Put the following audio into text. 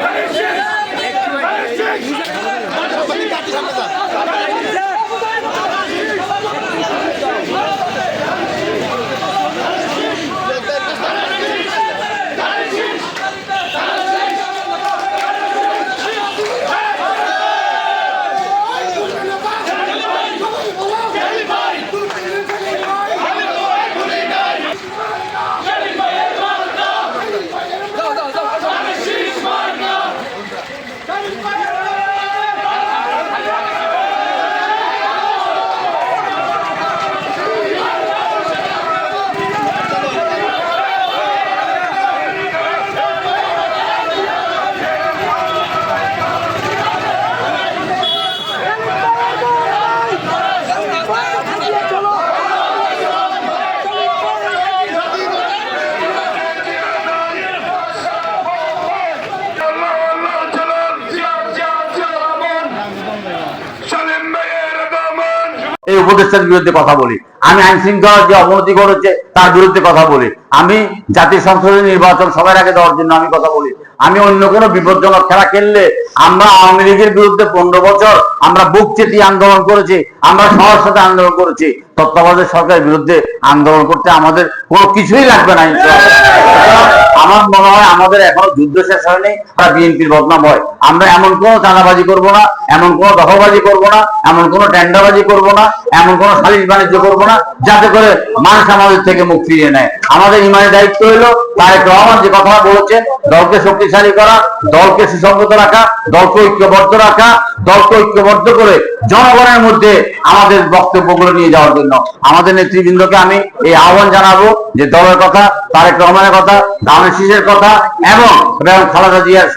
Hare এই উপদেষ্টার বিরুদ্ধে কথা বলি। আমি আইন শৃঙ্খলার যে অবনতি করেছে তার বিরুদ্ধে কথা বলি। আমি জাতীয় সংসদের নির্বাচন সবার আগে দেওয়ার জন্য আমি কথা বলি। আমি অন্য কোনো বিপজ্জনক খেলা খেললে আমরা আওয়ামী লীগের বিরুদ্ধে পনেরো বছর আমরা বুক চেটিয়ে আন্দোলন করেছি, আমরা সবার সাথে আন্দোলন করেছি। তত্ত্বাবধায়ক সরকারের বিরুদ্ধে আন্দোলন করতে আমাদের কোনো কিছুই লাগবে না। আমার মনে হয় আমাদের এখনও যুদ্ধ শেষ হয়নি আর বিএনপির বদনাম হয়। আমরা এমন কোনো চাঁদাবাজি করব না, এমন কোনো দখলবাজি করব না, এমন কোনো টেন্ডাবাজি করব না, এমন কোনো সালিশ বাণিজ্য করব না, যাতে করে মানুষ আমাদের থেকে মুখ ফিরিয়ে নেয়। আমাদের ইমানের দায়িত্ব হলো তারেক রহমান যে কথা বলেছেন দলকে শক্তিশালী করা, দলকে সুসংগত রাখা, দলকে ঐক্যবদ্ধ রাখা, দলকে ঐক্যবদ্ধ করে জনগণের মধ্যে আমাদের বক্তব্যগুলো নিয়ে যাওয়ার জন্য। আমাদের নেতৃবৃন্দকে আমি এই আহ্বান জানাব যে দলের কথা, তারেক রহমানের কথা শীষের কথা? এবং বেগম খালেদা জিয়ার